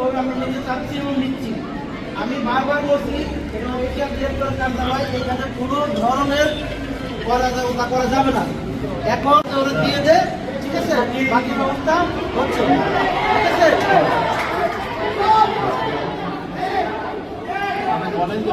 খবর আমরা নিতে চাচ্ছি এবং নিচ্ছি, আমি বারবার বলছি, এবং এশিয়ার ডিরেক্টর কার্যালয়, এখানে কোনো ধরনের করা করা যাবে না। এখন ওরা দিয়ে দে, ঠিক আছে? বাকি ব্যবস্থা হচ্ছে। ঠিক আছে? আমি বলেন যে